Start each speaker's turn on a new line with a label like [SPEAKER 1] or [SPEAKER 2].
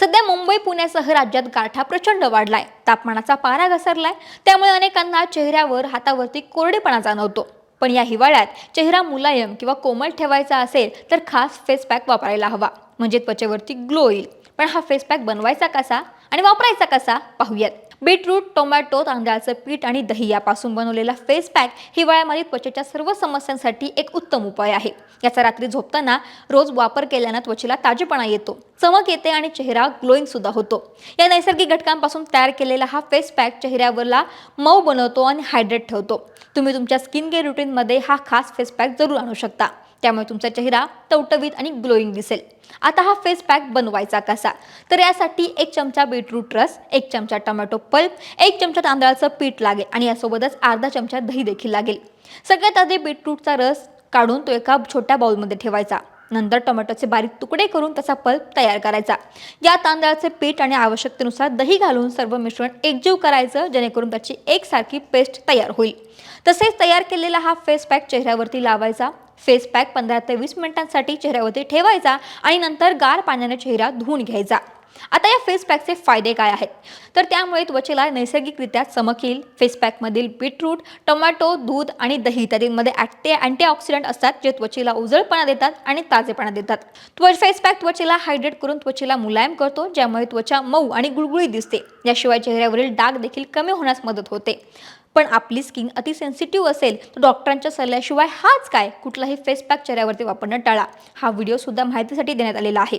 [SPEAKER 1] सध्या मुंबई पुण्यासह राज्यात गारठा प्रचंड वाढलाय. तापमानाचा पारा घसरलाय. त्यामुळे अनेकांना चेहऱ्यावर हातावरती कोरडेपणा जाणवतो. पण या हिवाळ्यात चेहरा मुलायम किंवा कोमल ठेवायचा असेल तर खास फेस पॅक वापरायला हवा. म्हणजे त्वचेवरती ग्लो येईल. पण हा फेस पॅक बनवायचा कसा? आणि वापरायचा कसा? पाहूयात. बीटरूट टोमॅटो तांदळाचं पीठ आणि दही यापासून बनवलेला फेस पॅक हिवाळ्यामध्ये त्वचेच्या सर्व समस्यांसाठी एक उत्तम उपाय आहे. याचा रात्री झोपताना रोज वापर केल्यानं त्वचेला ताजेपणा येतो चमक येते आणि चेहरा ग्लोईंग सुद्धा होतो. या नैसर्गिक घटकांपासून तयार केलेला हा फेस पॅक चेहऱ्यावरला मऊ बनवतो आणि हायड्रेट ठेवतो. तुम्ही तुमच्या स्किन केअर रुटीनमध्ये हा खास फेस पॅक जरूर आणू शकता. त्यामुळे तुमचा चेहरा टवटवीत आणि ग्लोईंग दिसेल. आता हा फेस पॅक बनवायचा कसा? तर यासाठी एक चमचा बीटरूट रस एक चमचा टमॅटो पल्प एक चमचा तांदळाचं पीठ लागेल आणि यासोबतच अर्धा चमचा दही देखील लागेल. सगळ्यात आधी बीटरूटचा रस काढून तो एका छोट्या बाउलमध्ये ठेवायचा. नंतर टोमॅटोचे बारीक तुकडे करून त्याचा पल्प तयार करायचा. या तांदळाचे पीठ आणि आवश्यकतेनुसार दही घालून सर्व मिश्रण एकजीव करायचं जेणेकरून त्याची एकसारखी पेस्ट तयार होईल. तसेच तयार केलेला हा फेस पॅक चेहऱ्यावरती लावायचा. फेस पॅक पंधरा ते वीस मिनिटांसाठी चेहऱ्यावरती ठेवायचा आणि नंतर गार पाण्याने चेहरा धुवून घ्यायचा. आता या फेस पॅकचे फायदे काय आहेत? तर त्यामुळे त्वचेला नैसर्गिकरित्या चमक फेस पॅकमधील बीटरूट टोमॅटो दूध आणि दही इत्यादींमध्ये ॲक्टे अँटीऑक्सिडंट असतात जे त्वचेला उजळपणा देतात आणि ताजेपणा देतात. त्व फेस पॅक त्वचेला हायड्रेट करून त्वचेला मुलायम करतो ज्यामुळे त्वचा मऊ आणि गुळगुळीत दिसते. याशिवाय चेहऱ्यावरील डाग देखील कमी होण्यास मदत होते. पण आपली स्किन अति सेन्सिटिव्ह असेल तर डॉक्टरांच्या सल्ल्याशिवाय हाच काय? कुठलाही फेस पॅक चेहऱ्यावरती वापरणं टाळा. हा व्हिडिओ सुद्धा माहितीसाठी देण्यात आलेला आहे.